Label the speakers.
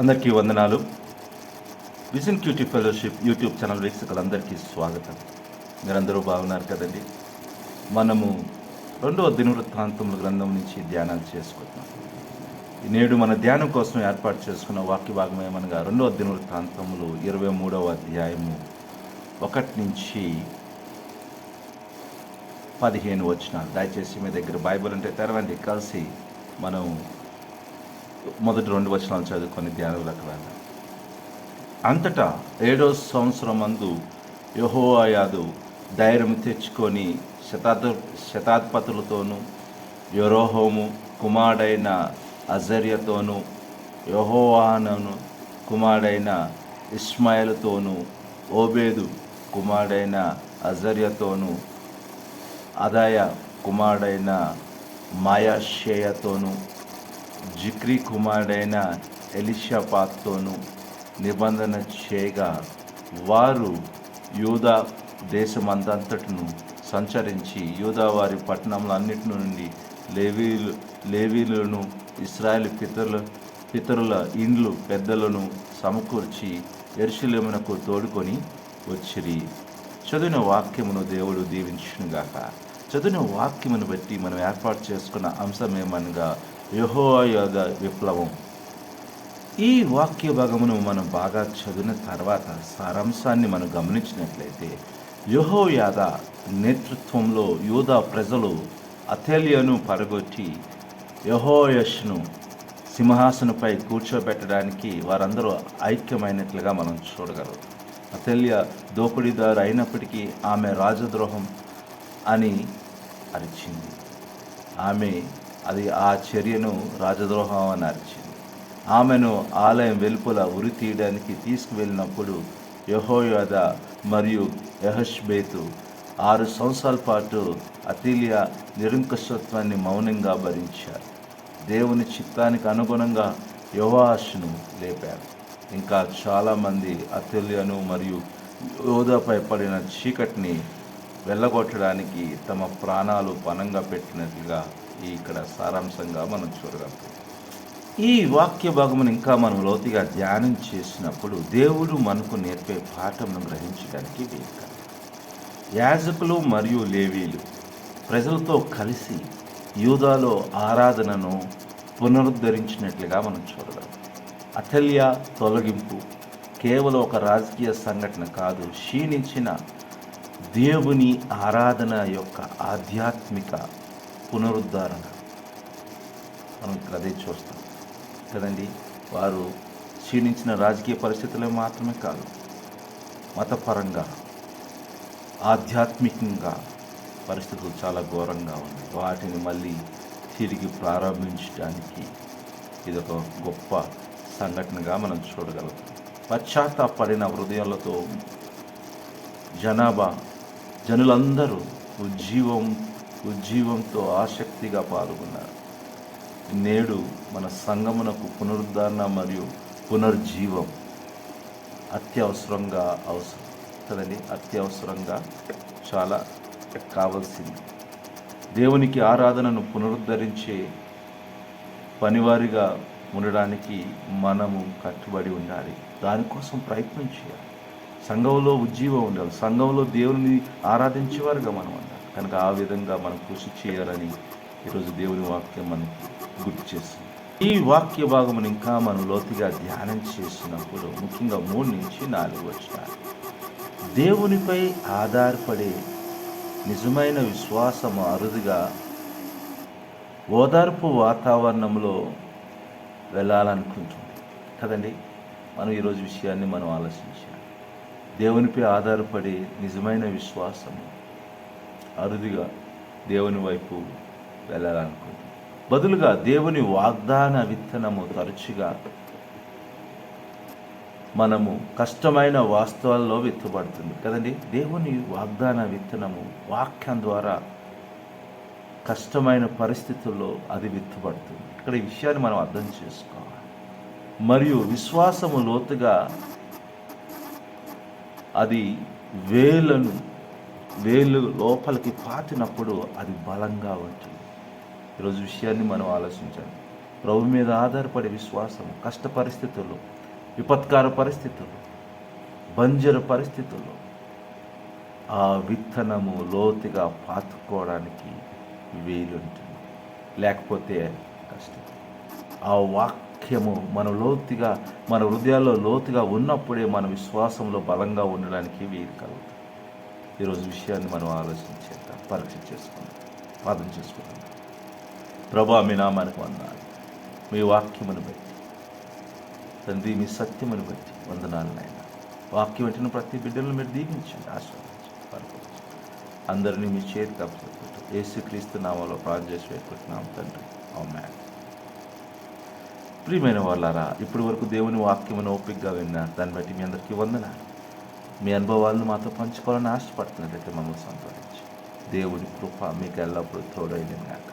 Speaker 1: అందరికీ వందనాలు. Vision QT fellowship YouTube channel వీక్షకులందరికీ స్వాగతం. మీరందరూ బాగున్నారు కదండి? మనము రెండవ దినవృత్తాంతముల గ్రంథం నుంచి ధ్యానాలు చేసుకుంటున్నాం. ఈ నేడు మన ధ్యానం కోసం ఏర్పాటు చేసుకున్న వాక్య భాగం ఏమనగా రెండవ దినవృత్తాంతములు ఇరవై మూడవ అధ్యాయము ఒకటి నుంచి పదిహేను వచ్చిన దయచేసి మీ దగ్గర బైబిల్ ఉంటే తెరవండి. కలిసి మనం మొదటి రెండు వచనాలు చదువుకొని ధ్యానంలోకి వెళ్దాం అంతటా ఏడో సంవత్సరం మందు యహోయాదు ధైర్యం తెచ్చుకొని శతాధ శతాధిపతులతోనూ యరోహోము కుమారుడైన అజర్యతోనూ యహోవాహనను కుమారుడైన ఇస్మాయిల్తోనూ ఓబేదు కుమారుడైన అజర్యతోనూ అదాయ కుమారుడైన మాయాషేయతోనూ జిక్రీ కుమారుడైన ఎలిషాపాత్తోను నిబంధన చేయగా వారు యూదా దేశమందంతటను సంచరించి యూదా వారి పట్టణములన్నిటి నుండి లేవీలు లేవీలను ఇస్రాయల్ పితరుల పితరుల ఇండ్లు పెద్దలను సమకూర్చి ఎరుశలేమునకు తోడుకొని వచ్చిరి. చదివిన వాక్యమును దేవుడు దీవించునుగాక. చదివిన వాక్యమును బట్టి మనం ఏర్పాటు చేసుకున్న అంశం ఏమనగా యహోయోగ విప్లవం. ఈ వాక్య భాగమును మనం బాగా చదివిన తర్వాత సారాంశాన్ని మనం గమనించినట్లయితే యహోయాద నేతృత్వంలో యూదా ప్రజలు అథేలియను పరగొట్టి యహోయష్ను సింహాసనపై కూర్చోబెట్టడానికి వారందరూ ఐక్యమైనట్లుగా మనం చూడగలం. అతల్య దోపిడీదారు అయినప్పటికీ ఆమె రాజద్రోహం అని అరిచింది. ఆమె అది ఆ చర్యను రాజద్రోహం అని అరిచింది. ఆమెను ఆలయం వెలుపల ఉరి తీయడానికి తీసుకువెళ్ళినప్పుడు యహోయోద మరియు యహష్బేతు ఆరు సంవత్సరాల పాటు అతిలియా నిరంకుశత్వాన్ని మౌనంగా భరించారు. దేవుని చిత్తానికి అనుగుణంగా యోవాషును లేపారు. ఇంకా చాలామంది అతుల్యను మరియు యోధాపై పడిన చీకటిని వెళ్ళగొట్టడానికి తమ ప్రాణాలు పనంగా పెట్టినట్లుగా ఇక్కడ సారాంశంగా మనం చూడగలం. ఈ వాక్య భాగమును ఇంకా మనం లోతుగా ధ్యానం చేసినప్పుడు దేవుడు మనకు నేర్పే పాఠమును గ్రహించడానికి వీలు యాజకులు మరియు లేవీలు ప్రజలతో కలిసి యూదాలో ఆరాధనను పునరుద్ధరించినట్లుగా మనం చూడగలం. అథల్య తొలగింపు కేవలం ఒక రాజకీయ సంఘటన కాదు క్షీణించిన దేవుని ఆరాధన యొక్క ఆధ్యాత్మిక పునరుద్ధరణ. మనం ఇక్కడ అదే చూస్తాం. కదండి? వారు క్షీణించిన రాజకీయ పరిస్థితులే మాత్రమే కాదు మతపరంగా ఆధ్యాత్మికంగా పరిస్థితులు చాలా ఘోరంగా ఉన్నాయి. వాటిని మళ్ళీ తిరిగి ప్రారంభించడానికి ఇది ఒక గొప్ప సంఘటనగా మనం చూడగలం. పశ్చాత్తాపడిన హృదయాలతో జనాభా జనులందరూ ఉజ్జీవం ఉజ్జీవంతో ఆసక్తిగా పాల్గొన్నారు. నేడు మన సంగమునకు పునరుద్ధరణ మరియు పునర్జీవం అత్యవసరంగా అవసరం. కదండి? అత్యవసరంగా చాలా కావాల్సింది. దేవునికి ఆరాధనను పునరుద్ధరించే పనివారిగా ఉండడానికి మనము కట్టుబడి ఉండాలి. దానికోసం ప్రయత్నం చేయాలి. సంఘంలో ఉజ్జీవం ఉండాలి. సంఘంలో దేవుని ఆరాధించేవారుగా మనం ఉండాలి కనుక ఆ విధంగా మనం కృషి చేయాలని ఈరోజు దేవుని వాక్యం మనకి గుర్తు చేస్తుంది. ఈ వాక్య భాగమును ఇంకా మనం లోతుగా ధ్యానం చేసినప్పుడు ముఖ్యంగా మూడు నుంచి నాలుగు వచ్చిన దేవునిపై ఆధారపడే నిజమైన విశ్వాసం అరుదుగా ఓదార్పు వాతావరణంలో వెళ్ళాలనుకుంటుంది. కదండి? మనం ఈరోజు విషయాన్ని మనం ఆలోచించాలి. దేవునిపై ఆధారపడి నిజమైన విశ్వాసము అరుదుగా దేవుని వైపు వెళ్ళాలనుకుంది బదులుగా దేవుని వాగ్దాన విత్తనము తరచుగా మనము కష్టమైన వాస్తవాల్లో విత్తబడుతుంది కదండి? దేవుని వాగ్దాన విత్తనము వాక్యం ద్వారా కష్టమైన పరిస్థితుల్లో అది విత్తబడుతుంది ఇక్కడ ఈ విషయాన్ని మనం అర్థం చేసుకోవాలి. మరియు విశ్వాసము లోతుగా అది వేలను వేలు లోపలికి పాతినప్పుడు అది బలంగా ఉంటుంది ఈరోజు విషయాన్ని మనం ఆలోచించాలి. ప్రభు మీద ఆధారపడే విశ్వాసం కష్ట పరిస్థితుల్లో విపత్కార పరిస్థితుల్లో బంజర పరిస్థితుల్లో ఆ విత్తనము లోతుగా పాతుకోవడానికి వీలుంటుంది లేకపోతే కష్టం. ఆ వాక్యము మన లోతుగా మన హృదయాల్లో లోతుగా ఉన్నప్పుడే మన విశ్వాసంలో బలంగా ఉండడానికి వీలు కలుగుతుంది. ఈరోజు విషయాన్ని మనం ఆలోచించేద్దాం పరీక్ష చేసుకుందాం పాదం చేసుకుందాం. ప్రభా మీ నామానికి వందాలి మీ వాక్యమును బట్టి తండ్రి మీ సత్యమును బట్టి వందనాలు నాయన. వాక్యం పెట్టిన ప్రతి బిడ్డలను మీరు దీవించండి ఆశీర్వదించండి బలపరచండి. అందరినీ మీ చేతి కప్పచెట్టు ఏసుక్రీస్తు నామాలో ప్రార్థన చేసి పెట్టుకుంటున్నాం తండ్రి. అవునా ప్రియమైన వాళ్ళారా ఇప్పటి వరకు దేవుని వాక్యమును ఓపికగా విన్నారు దాన్ని బట్టి మీ అందరికీ వందనాలు. మీ అనుభవాలను మాతో పంచుకోవాలని ఆశపడుతున్నట్లయితే మమ్మల్ని సంతోషించి దేవుని కృప మీకు ఎల్లప్పుడూ తోడైన కాక